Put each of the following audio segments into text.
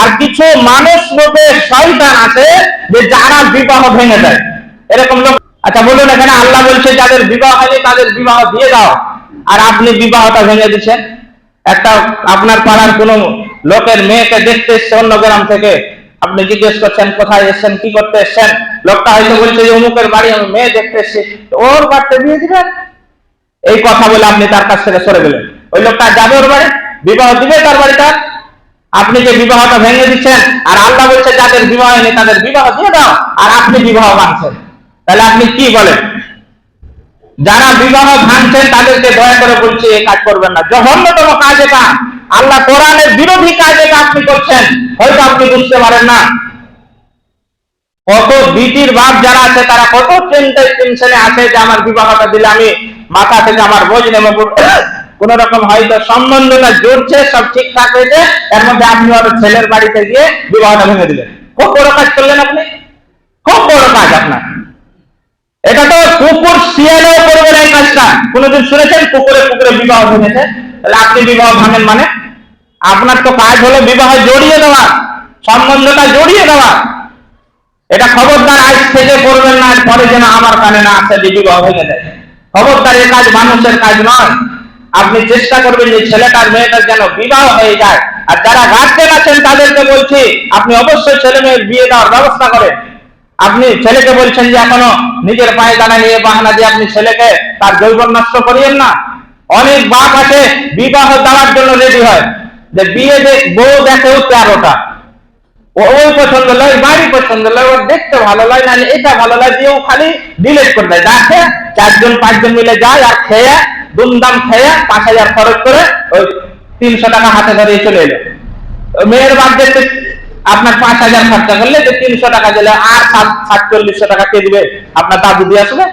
আর কিছু মানুষ রূপে শয়তান আছে যে যারা বিবাহ ভেঙে দেয়। এরকম লোক আচ্ছা বলুন এখানে আল্লাহ বলছে, যাদের বিবাহ হয়নি, তাদের বিবাহ দিয়ে দাও। আর আপনি বিবাহটা ভেঙে দিচ্ছেন। একটা আপনার পাড়ার কোন লোকের মেয়েকে দেখতে এসছে অন্য গ্রাম থেকে। আপনি জিজ্ঞেস করছেন, কোথায় এসেছেন? কি করতে এসেছেন? লোকটা হয়তো বলছে যে, অমুকের বাড়ি আমি মেয়ে দেখতে এসেছি। ওর বাড়িতে বিয়ে দিবেন। এই কথা বলে আপনি তার কাছ থেকে সরে গেলেন। ওই লোকটা যাবে ওর বাড়ি? বিবাহ দিবে তার বাড়িটা? আপনি যে বিবাহটা ভেঙে দিচ্ছেন, আর আল্লাহ বলছে যাদের বিবাহ হয়নি তাদের বিবাহ দিয়ে দাও, আর আপনি বিবাহ ভাঙছেন। তাহলে আপনি কি বলেন? যারা বিবাহ ভাঙছেন, তাদেরকে দয়া করে বলছি এই কাজ করবেন না। জঘন্যতম কাজ এটা আল্লাহ কোরআনের বিরোধী কাজ এটা আপনি করছেন, হয়তো আপনি বুঝতে পারেন না। কত বিটির বাপ যারা আছে, তারা কত টেনশনে আছে যে আমার বিবাহটা দিলে আমি মাথা থেকে আমার বোঝ নেমে। কোন রকম হয়তো সম্বন্ধটা জুড়ছে সব ঠিকঠাক হয়েছে, এর মধ্যে আপনি ওর ছেলের বাড়িতে গিয়ে বিবাহটা ভেঙে দিলেন। খুব বড় কাজ করলেন আপনি? খুব বড় কাজ আপনার। এটা তো কুকুর শিয়ালেও করবে না এই কাজটা। কোনোদিন শুনেছেন? কুকুরে কুকুরে বিবাহ ভেঙেছে? তাহলে আপনি বিবাহ ভাঙেন মানে? আপনার তো কাজ হলো বিবাহ জড়িয়ে দেওয়া, সম্বন্ধটা জড়িয়ে দেওয়া। এটা খবরদার আজ থেকে করবেন না পরে যেন আমার কানে না আসে যে বিবাহ ভেঙে দেয় খবরদার এই কাজ মানুষের কাজ নয়। আপনি চেষ্টা করবেন যে ছেলেটার মেয়েটার যেন বিবাহ হয়ে যায়। আর যারা গার্জেন আছেন, তাদেরকে বলছি, আপনি অবশ্যই ছেলে মেয়ের বিয়ে দেওয়ার ব্যবস্থা করেন। আপনি ছেলেকে বলছেন যে এখনও নিজের পায়ে দাঁড়া নিয়ে বাহানা দিয়ে আপনি ছেলেকে তার যৌবন নষ্ট করিয়েন না। অনেক বাপ আছে, বিবাহ দেওয়ার জন্য রেডি হয়। যে বিয়ে বউ দেখেও তেরোটা। ওই পছন্দ লয় বাড়ি পছন্দ লয়, ওর দেখতে ভালো লাগে না এটা ভালো লাগে দিয়ে ও খালি ডিলেট করে দেয়। দেখে চারজন, পাঁচজন মিলে যায় আর খেয়ে দুমদাম খেয়ে পাঁচ হাজার খরচ করে ওই তিনশো টাকা হাতে ধরিয়ে চলে এলো। মেয়ের বাদ আপনার পাঁচ হাজার খরচা করলে যে তিনশো টাকা দিলে আর সাত, সাতচল্লিশশো টাকা কে দিবে? আপনার দাদু দিয়ে আসবে।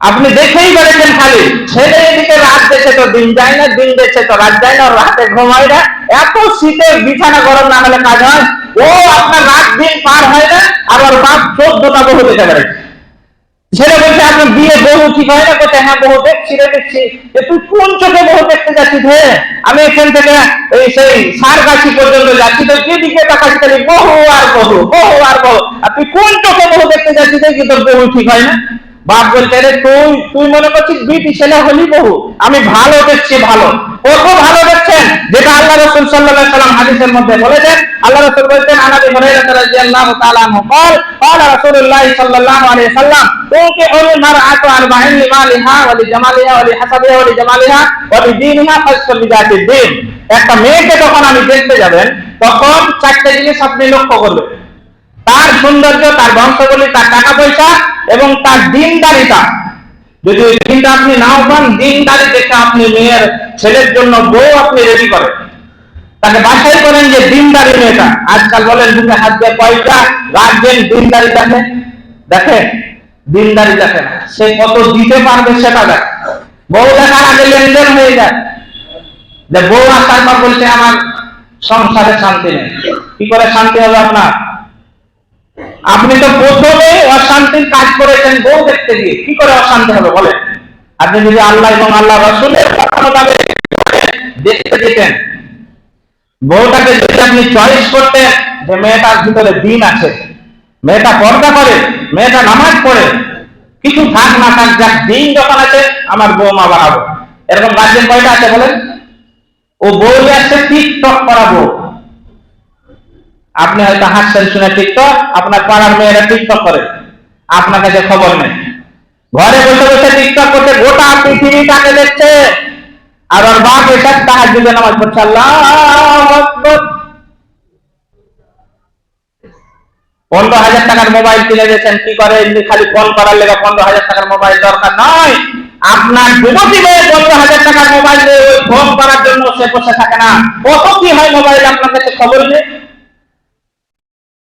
আপনি দেখেই বেড়েছেন খালি। ছেলে এদিকে রাত দেখে তো দিন যায় না, দিন দেখে তো রাত যায় না রাতে ঘুমায় না। এত শীতে বিছানা গরম না হলে কাজ হয়। ও আপনার রাত দিন পার হয় না ওর বাপ চোদ্দটা বহু দেখে বেড়েছে ছেলে বলছে আপনার বিয়ে বহু ঠিক হয় না? কোথায় হ্যাঁ বহু দেখছি রে দেখছি। তুই কোন চোখে বহু দেখতে যাচ্ছিস হে আমি এখান থেকে এই সেই সারগাছি পর্যন্ত যাচ্ছি। তো কি দিকে তাকাচ্ছি খালি বহু আর বহু বহু আর বহু আর তুই কোন চোখে বহু দেখতে যাচ্ছিস? কি তোর বহু ঠিক হয় না? বাপ বলছে রে তুই তুই মনে করছিস বিটি ছেলে হলি বহু আমি ভালো দেখছি ভালো কত ভালো দেখছেন যেটা আল্লাহ রসুল সাল্লাল্লাহু সাল্লাম হাদিসের মধ্যে বলেছেন আল্লাহ রসুল বলছেন আনাবি হুরায়রা রাদিয়াল্লাহু তাআলা আনহু قال قال رسول الله صلى الله عليه وسلم تنكح المرأة أربعين لمالها ولجمالها ولحسبها ولجمالها ولدينها فاستر بذات الدين একটা মেয়েকে যখন আমি দেখতে যাবেন তখন চারটে জিনিস আপনি লক্ষ্য করবেন তার সৌন্দর্য তার বংশগুলি তার টাকা পয়সা এবং তার দিনদারিতা। যদি ওই দিনটা আপনি নাও পান দিনদারি দেখে আপনি মেয়ের ছেলের জন্য বউ আপনি রেডি করেন। তাকে বাছাই করেন যে দিনদারি মেয়েটা। আজকাল বলেন বুকে হাত দিয়ে কয়টা গার্জেন দিনদারি দেখে দেখে দিনদারি দেখে না। সে কত দিতে পারবে সেটা দেখ। বউ দেখার আগে লেনদেন হয়ে যায়। যে বউ আসার পর বলছে, আমার সংসারে শান্তি নেই। কি করে শান্তি হবে আপনার? আপনি তো প্রথমে অশান্তির কাজ করেছেন বউ দেখতে গিয়ে। কি করে অশান্তি হবে বলেন? আপনি যদি আল্লাহ এবং আল্লাহ রসুলের দেখতে যেতেন। বউটাকে যদি আপনি চয়েস করতেন যে মেয়েটার ভিতরে দিন আছে, মেয়েটা পর্দা করে, মেয়েটা নামাজ পড়ে, কিছু থাক না থাক, যাক, দিন যখন আছে, আমার বৌমা বানাবো। এরকম গার্জেন কয়টা আছে বলেন? ও বউ আসছে টিকটক করা বউ। আপনি হয়তো হাসছেন শুনে টিকটক, আপনার পাড়ার মেয়েরা টিকটক করে। আপনার কাছে খবর নেই। ঘরে বসে বসে টিকটক করতে গোটা পৃথিবীটাকে দেখছে। আর ওর বাপ এসে তাহার যুগে নামাজ পড়ছে, আল্লাহ পনেরো হাজার টাকার মোবাইল কিনে দিয়েছেন, কি করে? এমনি খালি ফোন করার লেগে পনেরো হাজার টাকার মোবাইল দরকার নয়। আপনার যুবতী মেয়ে পনেরো হাজার টাকার মোবাইল ফোন করার জন্য সে বসে থাকে না। কত কি হয় মোবাইল, আপনার কাছে খবর নেই?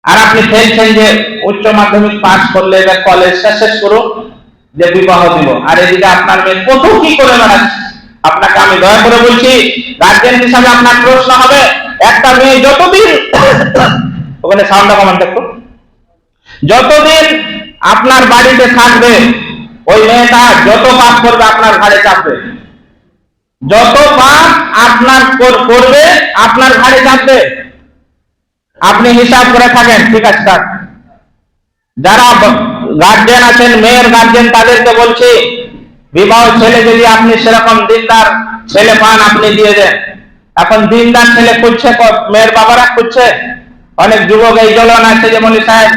আর আপনি ফেলছেন যে উচ্চ মাধ্যমিক পাস করলে এবার কলেজটা শেষ করুন, যে বিবাহ দিব। আর এদিকে আপনার মেয়ে কত কি করে বেড়াচ্ছে? আপনাকে আমি দয়া করে বলছি গার্জেন হিসাবে আপনার প্রশ্ন হবে, একটা মেয়ে যতদিন ওখানে সাউন্ডটা কমান দেখো। যতদিন আপনার বাড়িতে থাকবে, ওই মেয়েটা যত পাপ করবে আপনার ঘাড়ে চাপবে। যত পাপ আপনার করবে, আপনার ঘাড়ে চাপবে। আপনি হিসাব করে থাকেন, ঠিক আছে, স্যার। যারা গার্জেন আছেন মেয়ের গার্জেন তাদেরকে বলছি, বিবাহ ছেলে যদি আপনি সেরকম দিনদার ছেলে পান, আপনি দিয়ে দেন। এখন দিনদার ছেলে খুঁজছে মেয়ের বাবারা খুঁজছে। অনেক যুবক এই জ্বলন আছে, যে মনি সাহেব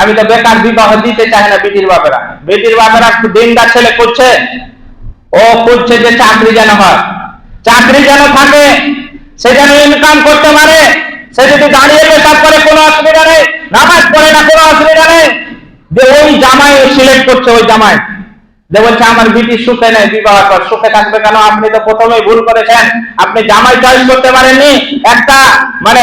আমি তো বেকার বিবাহ দিতে চাই না বিটির বাবারা। বিটির বাবারা দিনদার ছেলে খুঁজছে। ও খুঁজছে যে চাকরি যেন হয়। চাকরি যেন থাকে, সে যেন ইনকাম করতে পারে। সে যদি দাঁড়িয়ে করে কোনো অসুবিধা নেই, নামাজ পড়ে না, কোনো অসুবিধা নেই। যে ওই জামাই সিলেক্ট করছে ওই জামাই। যে বলছে, আমার বিটি সুখে নেই, বিবাহ কর, সুখে থাকবে কেন? আপনি তো প্রথমেই ভুল করেছেন। আপনি জামাই চয়েস করতে পারেননি। একটা মানে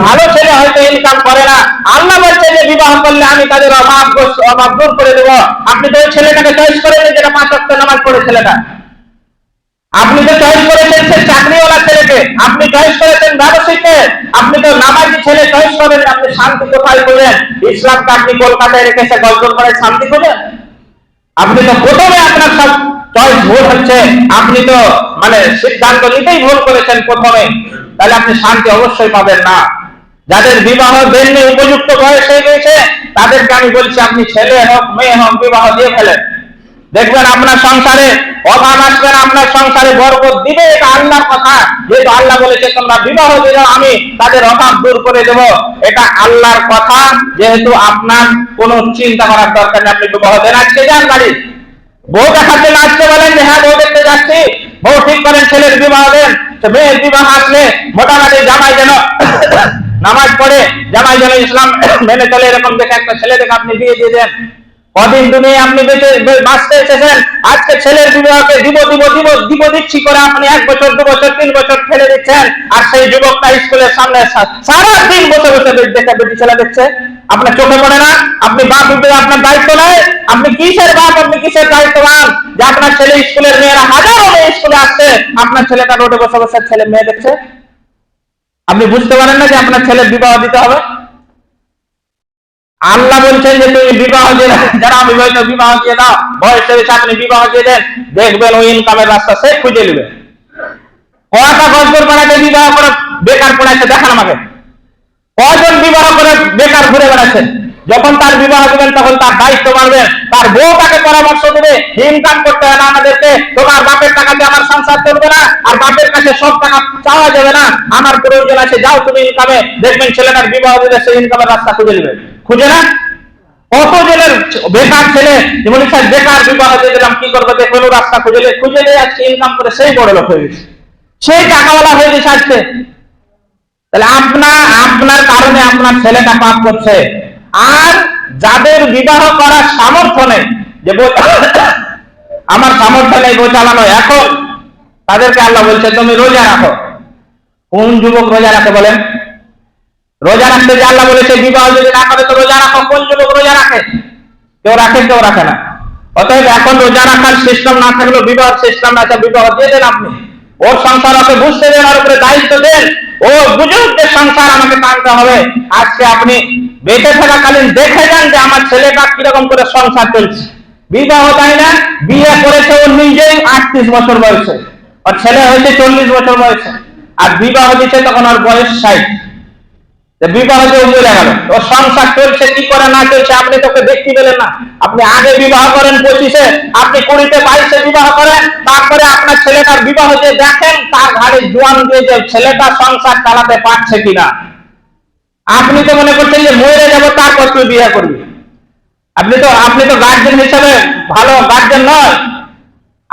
ভালো ছেলে হয়তো ইনকাম করে না। আল্লাহ বলছে যে বিবাহ করলে আমি তাদের অভাব অভাব দূর করে দেবো। আপনি তো ওই ছেলেটাকে চয়েস করেছেন যেটা পাঁচ নামাজ পড়ে ছেলেটা। আপনি তো চয়েস করেছেন সে চাকরিওয়ালা ছেলেকে, আপনি চয়েস করেছেন ব্যবসায়ীকে আপনি তো নামাজি ছেলে চয়েস করেন, আপনি শান্তি কোথায় খুঁজেন ইসলামকে আপনি কলকাতায় রেখেছে গল্প করে শান্তি খুঁজেন আপনি তো প্রথমে আপনার সব চয়েস ভুল হচ্ছে, আপনি তো মানে সিদ্ধান্ত নিতেই ভুল করেছেন প্রথমে। তাহলে আপনি শান্তি অবশ্যই পাবেন না। যাদের বিবাহ দেননি, উপযুক্ত বয়স হয়ে গেছে তাদেরকে আমি বলছি, আপনি ছেলে হোক, মেয়ে হোক, বিবাহ দিয়ে ফেলেন। দেখবেন আপনার সংসারে অভাব আসবে না, আপনার সংসারে বরকত দিবে, এটা আল্লাহর কথা। যেহেতু আল্লাহ বলেছে, তোমরা বিবাহ দিলে আমি তাদের অভাব দূর করে দেব। এটা আল্লাহর কথা। যেহেতু আপনার কোনো চিন্তা করার দরকার নেই, আপনি বিবাহ দেন, আজকে যান বাড়ি। বউ দেখাতে না আসতে বলেন যে হ্যাঁ বউ দেখতে যাচ্ছি। বউ ঠিক করেন, ছেলের বিবাহ দেন। মেয়ের বিবাহ আসলে মোটামুটি জামাই যেন নামাজ পড়ে, জামাই যেন ইসলাম মেনে চলে, এরকম দেখে একটা ছেলে দেখে আপনি বিয়ে দিয়ে দেন। কদিন দুনিয়া আপনি বেঁচে বাঁচতে এসেছেন? আজকে ছেলের বিবাহকে দিব দিব দিব দিব দিচ্ছি করে আপনি এক বছর, দু বছর, তিন বছর ফেলে দিচ্ছেন। আর সেই যুবকটা স্কুলের সামনে সারা দিন বসে বসে দেখে বেটি ছেলে দেখছে। আপনার চোখে পড়ে না? আপনি বাপ হিসেবে আপনার দায়িত্ব নেই আপনি কিসের বাপ, আপনি কিসের দায়িত্ববান? যে আপনার ছেলে স্কুলের মেয়েরা হাজারো মেয়ে স্কুলে আসছে, আপনার ছেলেটা রোডে বসে বসে ছেলে মেয়ে দেখছে। আপনি বুঝতে পারেন না যে আপনার ছেলের বিবাহ দিতে হবে? আল্লাহ বলছেন যে তুমি বিবাহ দিয়ে। যারা বিবাহিত বিবাহ দিয়ে দাও বয়স হয়েছে আপনি বিবাহ দিয়ে দেন, দেখবেন ওই ইনকামের রাস্তা সে খুঁজে নেবে। কয়টা গজবর পাড়াতে বিবাহ করে বেকার পড়াচ্ছে দেখান আমাকে। কয়জন বিবাহ করে বেকার ঘুরে বেড়াচ্ছে? যখন তার বিবাহ দিবেন, তখন তার দায়িত্ব বাড়বেন তার বউ তাকে পরামর্শ দেবে ইনকাম করতে হবে না আমাদেরকে। তোমার বাপের টাকাতে আমার সংসার চলবে না, আর বাপের কাছে সব টাকা চাওয়া যাবে না। আমার প্রয়োজন আছে, যাও তুমি ইনকামে দেখবেন ছেলেটার বিবাহ দিলে সেই ইনকামের রাস্তা খুঁজে নেবে। খুঁজে না। কত জনের বেকার ছেলে, যেমন বেকার বিবাহ দিয়ে দিলাম, কি করব দেখবেন রাস্তা খুঁজে নেই খুঁজে নিয়ে আজকে ইনকাম করে সেই বড় লোক হয়ে গেছে। সেই টাকাওয়ালা হয়ে গেছে আজকে। তাহলে আপনার আপনার কারণে আপনার ছেলেটা পাপ করছে। আর যাদের বিবাহ করার সামর্থ্য নেই, যে আমার সামর্থ্য নেই বই চালানো, এখন তাদেরকে আল্লাহ বলছে, তুমি রোজা রাখো। কোন যুবক রোজা রাখে বলেন? রোজা রাখতে যে আল্লাহ বলেছে, বিবাহ যদি না করে, তো রোজা রাখো। কোন যুবক রোজা রাখে? কেউ রাখে কেউ রাখে না। অতএব এখন রোজা রাখার সিস্টেম না থাকলেও বিবাহ সিস্টেম আছে, বিবাহ দিয়ে দেন আপনি। ওর সংসার ওকে বুঝতে দেন, ওর উপরে দায়িত্ব দেন। ও বুঝুক যে সংসার আমাকে টানতে হবে। আজকে আপনি বেঁচে থাকাকালীন দেখে যান যে আমার ছেলেটা কীরকম করে সংসার চলছে। বিবাহ তাই না? বিয়ে করেছে ও নিজেই আটত্রিশ বছর বয়সে। ওর ছেলে হয়েছে চল্লিশ বছর বয়সে। আর বিবাহ দিচ্ছে তখন ওর বয়স ষাট। বিবাহ উমরে গেল ওর সংসার চলছে, কি করে না চলছে, আপনি না। আপনি আগে বিবাহ করেন পঁচিশে, আপনি কুড়িতে বিবাহ করেন, তারপরে আপনার ছেলেটার বিবাহ দেখেন, তার জোয়ান দিয়ে যে ছেলেটা সংসার চালাতে পারছে কিনা। আপনি তো মনে করছেন যে মরে যাব, তারপর তুই বিয়ে করবি। আপনি তো আপনি তো গার্জেন হিসেবে ভালো গার্জেন নয়।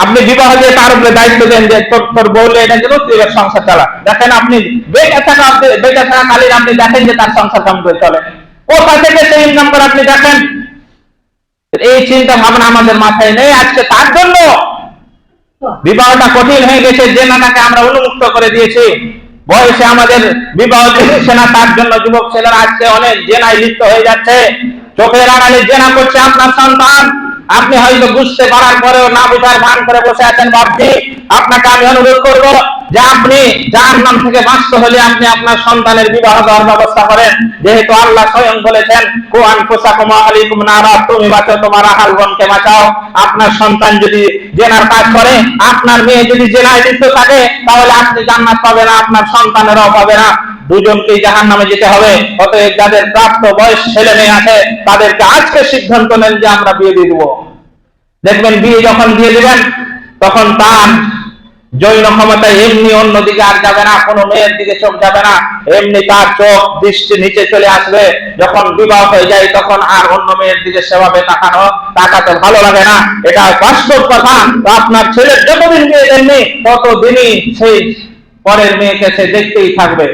আপনি বিবাহ দিয়ে তার উপরে দায়িত্ব দেন, যে তোর তোর বউলে এটা যেন তুই এর সংসার চালা। দেখেন আপনি বেঁচে থাকা আপনি বেঁচে থাকা কালীন আপনি দেখেন যে তার সংসার কেমন করে চলে। কোথা থেকে সেই ইনকাম করে আপনি দেখেন? এই চিন্তা ভাবনা আমাদের মাথায় নেই আজকে, তার জন্য। বিবাহটা কঠিন হয়ে গেছে জেনাটাকে আমরা উন্মুক্ত করে দিয়েছি। বয়সে আমাদের বিবাহ দিচ্ছে না, তার জন্য যুবক ছেলেরা আজকে অনেক জেনায় লিপ্ত হয়ে যাচ্ছে। চোখের আড়ালে জেনা করছে আপনার সন্তান। আপনি হয়তো বুঝতে পারার পরেও না বুঝার ভান করে বসে আছেন ভাবছি। আপনাকে আমি অনুরোধ করব যে আপনি যার নাম থেকে বাঁচতে হলে আপনি আপনার সন্তানের বিবাহ দেওয়ার ব্যবস্থা করেন। যেহেতু আল্লাহ স্বয়ং বলেছেন নারা তুমি বাঁচো, তোমার বাঁচাও। আপনার সন্তান যদি জেনার কাজ করে, আপনার মেয়ে যদি জেনায় থাকে, তাহলে আপনি জান্নাত পাবে না আপনার সন্তানেরাও পাবে না। দুজনকেই জাহান নামে যেতে হবে। অতএব যাদের প্রাপ্ত বয়স ছেলে মেয়ে আছে, তাদেরকে আজকে সিদ্ধান্ত নেন যে আমরা বিয়ে দিয়ে দেবো। দেখবেন বিয়ে যখন দিয়ে দিবেন, তখন তার জৈন ক্ষমতায় এমনি অন্যদিকে আর যাবে না, কোনো মেয়ের দিকে চোখ যাবে না। এমনি তার চোখ দৃষ্টি নিচে চলে আসবে। যখন বিবাহ হয়ে যায়, তখন আর অন্য মেয়ের দিকে সেভাবে তাকানো, তাকাতে ভালো লাগে না। এটা বাস্তব কথা। আপনার ছেলের যতদিন বিয়ে দেননি ততদিনই সেই পরের মেয়েকে সে দেখতেই থাকবে।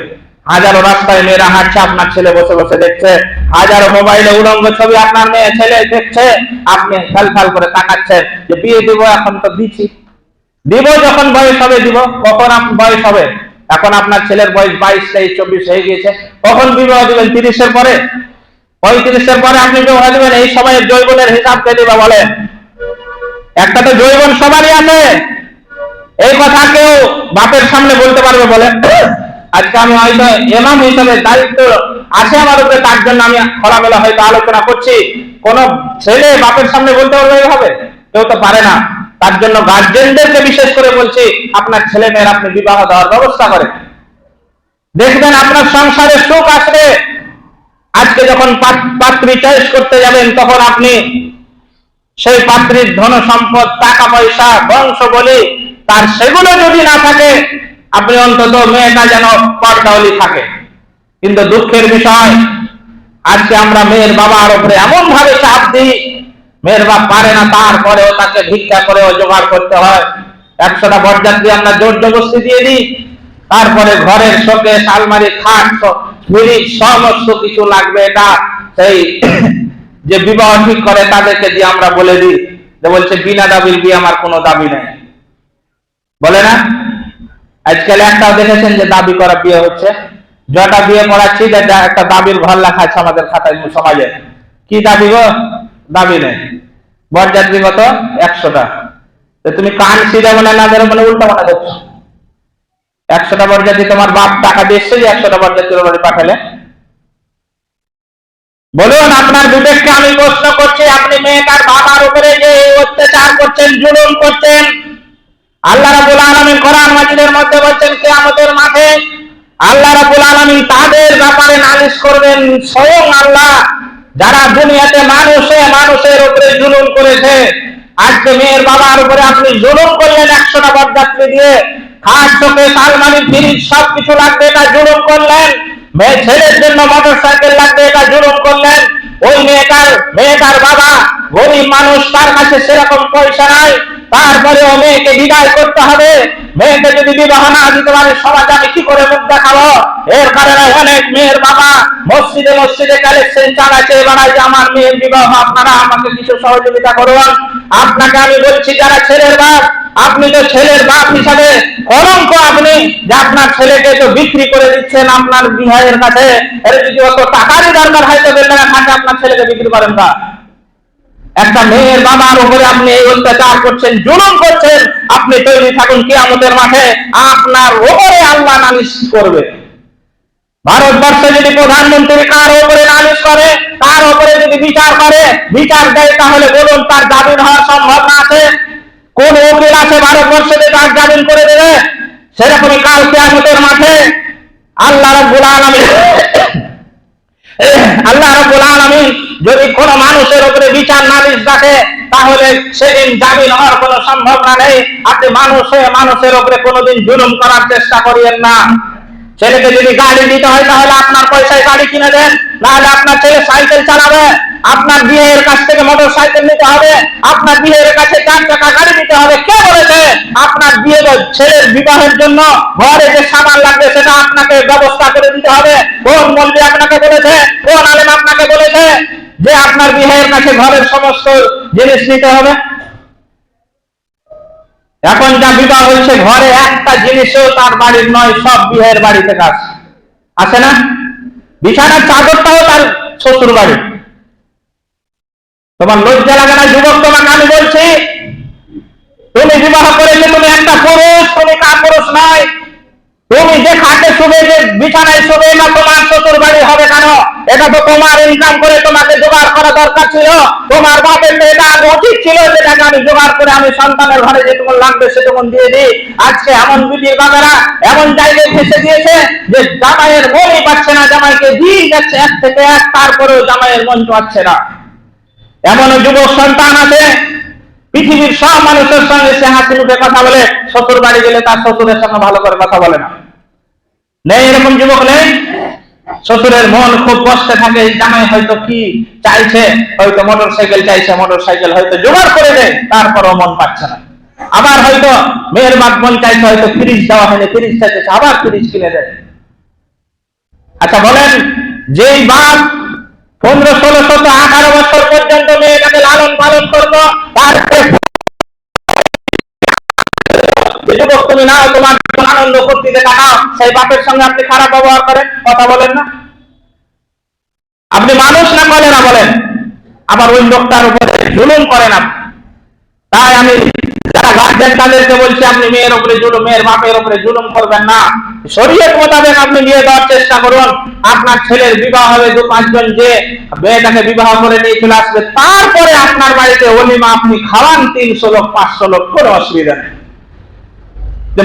হাজারো রাস্তায় মেয়েরা হাঁটছে, আপনার ছেলে বসে বসে দেখছে। হাজারো মোবাইলে উলঙ্গ ছবি আপনার মেয়ে ছেলে দেখছে। আপনি ফাল ফাল করে তাকাচ্ছেন যে, বিয়ে দিব, এখন তো দিচ্ছি। দিব যখন বয়স হবে, দিব। কখন বয়স হবে? এখন আপনার ছেলের বয়স বাইশ, তেইশ, চব্বিশ হয়ে গিয়েছে। কখন বিবাহ দিবেন? তিরিশের পরে? পঁয়ত্রিশের পরে আপনি বিবাহ দিবেন। এই সময়ের জৈবনের হিসাব কে দিবা বলেন? একটা তো জৈবন সবারই আছে। এই কথা কেউ বাপের সামনে বলতে পারবে বলেন। আজকে আমি হয়তো এমাম হিসাবে দায়িত্ব আছে আমার উপরে, তার জন্য আমি খোলামেলা হয়তো আলোচনা করছি। কোন ছেলে বাপের সামনে বলতে পারবে এইভাবে কেউ তো পারে না। তার জন্য গার্জেনদেরকে বিশেষ করে বলছি, আপনার ছেলে মেয়ের আপনি বিবাহ দেওয়ার ব্যবস্থা করেন। দেখবেন আপনার সংসারে সুখ আসবে। আজকে যখন পাত্রী চয়েস করতে যাবেন, তখন আপনি সেই পাত্রীর ধন সম্পদ, টাকা পয়সা, বংশ বলে, তার সেগুলো যদি না থাকে, আপনি অন্তত মেয়েটা যেন পর্দাওলি থাকে। কিন্তু দুঃখের বিষয়, আজকে আমরা মেয়ের বাবার উপরে এমন ভাবে চাপ দিই মেয়ের বাপ পারে না, তারপরেও তাকে ভিক্ষা করেও জোগাড় করতে হয়। একশোটা বরযাত্রী আমরা জোর জবস্তি দিয়ে দিই। তারপরে ঘরের শোকে আলমারি, খাট ফ্রিজ সমস্ত কিছু লাগবে এটা। সেই যে বিবাহ ঠিক করে তাদেরকে দিয়ে আমরা বলে দিই যে বলছে, বিনা দাবির বিয়ে আমার কোনো দাবি নেই। বলে না? আজকাল একটা দেখেছেন যে দাবি করা বিয়ে হচ্ছে। যটা বিয়ে করাচ্ছি একটা দাবির ঘর লেখা আছে আমাদের খাতায় সমাজে। কি দাবি গো? দাবি নেই। বরযাত্রী কত? একশোটা। তুমি কান সিধা মানে না ধরে মানে উল্টা মনে করছ। একশোটা বরযাত্রী তোমার বাপ টাকা দিচ্ছে যে একশোটা বরযাত্রীর বাড়ি পাঠালে। বলুন, আপনার বিবেককে আমি প্রশ্ন করছি, আপনি মেয়েটার বাবার উপরে যে অত্যাচার করছেন, জুলুম করছেন, আল্লাহ রাবুল আলমিন কোরআন মাজিদের মধ্যে বলছেন, কেয়ামতের মাঠে আল্লাহ রাবুল আলমিন তাদের ব্যাপারে নালিশ করবেন, স্বয়ং আল্লাহ যারা দুনিয়াতে মানুষে মানুষের উপরে জুলুম করেছে, আজকে মেয়ের বাবার উপরে আপনি জুলুম করলেন একশোটা বরযাত্রী দিয়ে। খাট চোখে সালমানি ফিরিজ সবকিছু লাগবে, এটা জুলুম করলেন। মেয়ে ছেলের জন্য মোটর সাইকেল লাগবে, এটা জুলুম করলেন। ওই মেয়েটার মেয়েটার বাবা গরিব মানুষ, তার কাছে সেরকম পয়সা নাই। তারপরেও মেয়েকে বিদায় করতে হবে। মেয়েকে যদি বিবাহ না দিতে পারে, সমাজ আমি কি করে মুখ দেখাবো এর কারণে অনেক মেয়ের বাবা মসজিদে মসজিদে কালেকশন চালাচ্ছে বেড়ায় যে আমার মেয়ের বিবাহ, আপনারা আমাকে কিছু সহযোগিতা করুন। আপনাকে আমি বলছি, যারা ছেলের বাপ, আপনি তো ছেলের বাপ হিসাবে কলঙ্ক আপনি, যে আপনার ছেলেকে তো বিক্রি করে দিচ্ছেন আপনার বিহারের কাছে। এর যদি অত টাকারই দরকার হয়তো বেলডাঙ্গা থাকে, আপনার ছেলেকে বিক্রি করেন না। একটা মেয়ের বাবার উপরে আপনি এই অত্যাচার করছেন, জুলুম করছেন, আপনি তৈরি থাকুন কিয়ামতের মাঠে, আপনার উপরে আল্লাহ নালিশ করবে। ভারতবর্ষে যদি প্রধানমন্ত্রী কার উপরে নালিশ করে, তার উপরে যদি বিচার করে, বিচার দেয় তাহলে বলুন তার জামিন হওয়ার সম্ভাবনা আছে। কোন উকিল আছে ভারতবর্ষে তার জামিন করে দেবে? সেরকমই কাল কিয়ামতের মাঠে আল্লাহ রাব্বুল আলামিন আল্লাহ রাব্বুল আলামিন যদি কোনো মানুষের উপরে বিচার নালিশ দেখে তাহলে সেদিন জামিন হওয়ার কোনো সম্ভাবনা নেই। আপনি মানুষে মানুষের উপরে কোনোদিন জুলুম করার চেষ্টা করিয়েন না। ছেলেকে যদি গাড়ি দিতে হয়, তাহলে আপনার পয়সায় গাড়ি কিনে দেন। নাহলে আপনার ছেলে সাইকেল চালাবে, আপনার বিয়ের কাছ থেকে মোটর সাইকেল নিতে হবে, আপনার বিয়ের কাছে চার টাকা গাড়ি নিতে হবে। কে বলেছে? আপনার বিয়ে ছেলের বিবাহের জন্য ঘরে যে সামান লাগবে, সেটা আপনাকে ব্যবস্থা করে দিতে হবে। কোন মন্দির আপনাকে বলেছে কোন আলেম আপনাকে বলেছে যে আপনার বিয়ের কাছে ঘরের সমস্ত জিনিস নিতে হবে। এখন যা বিবাহ হচ্ছে ঘরে একটা জিনিসও তার বাড়ির নয়, সব বিয়ের বাড়ি থেকে আসে আসে না? বিছানার চাদরটাও তার শ্বশুর বাড়ি। তোমার লজ্জা লাগে না, যুবক, তোমাকে আমি বলছি, তুমি বিবাহ করেছ, তুমি একটা পুরুষ, তুমি কার পুরুষ নয়। তুমি যে খাটে শুবে, যে বিছানায় শুবে না, তোমার শ্বশুর বাড়ি হবে কেন এটা তো তোমার ইনকাম করে তোমাকে জোগাড় করা দরকার ছিল। তোমার বাপের এটা আগে উচিত ছিল যেটাকে আমি জোগাড় করে আমি সন্তানের ঘরে যেটুকু লাগবে সেটুকু দিয়ে দিই। আজকে এমন বিটির বাবারা এমন জায়গায় ফেসে দিয়েছে যে জামাইয়ের মনই পাচ্ছে না, জামাইকে দিয়ে যাচ্ছে এক থেকে এক, তারপরেও জামাইয়ের মন পাচ্ছে না। এমন যুবক সন্তান আছে, পৃথিবীর সব মানুষের সঙ্গে সে হাসি মুখে কথা বলে, শ্বশুর বাড়ি গেলে তার শ্বশুরের সঙ্গে ভালো করে কথা বলে না। নেই এরকম যুবক নেই? শ্বশুরের মন খুব কষ্টে থাকে জামাই হয়তো কি চাইছে? হয়তো মোটর সাইকেল চাইছে মোটর সাইকেল হয়তো জোগাড় করে দেয়, তারপরও মন পাচ্ছে না। আবার হয়তো মেয়ের মন চাইছে, হয়তো ফ্রিজ দেওয়া হয়নি, ফ্রিজ চাইছে আবার ফ্রিজ কিনে দেয়। আচ্ছা বলেন, যেই বাপ পনেরো, ষোলো, সতেরো, আঠারো বছর পর্যন্ত মেয়েটাকে লালন পালন করল যে যুবক তুমি নাও তোমার আনন্দ ফুর্তিতে কাটাও সেই বাপের সঙ্গে আপনি খারাপ ব্যবহার করেন, কথা বলেন না। আপনি মানুষ না না বলেন। আবার ওই লোকটার উপরে জুলুম করেন আপনি। তাই আমি যারা গার্জেন তাদেরকে বলছি, আপনি মেয়ের উপরে জুলুম, মেয়ের বাপের উপরে জুলুম করবেন না। শরীয়ত মোতাবেক আপনি বিয়ে দেওয়ার চেষ্টা করুন। আপনার ছেলের বিবাহ হবে দু পাঁচজন যে মেয়েটাকে বিবাহ করে নিয়ে চলে আসবে, তারপরে আপনার বাড়িতে অলিমা আপনি খাওয়ান তিনশো লোক, পাঁচশো লোক, কোনো অসুবিধা নেই।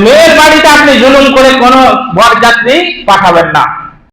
মেয়ের বাড়িতে আপনি জুলুম করে কোনো বরযাত্রী পাঠাবেন না।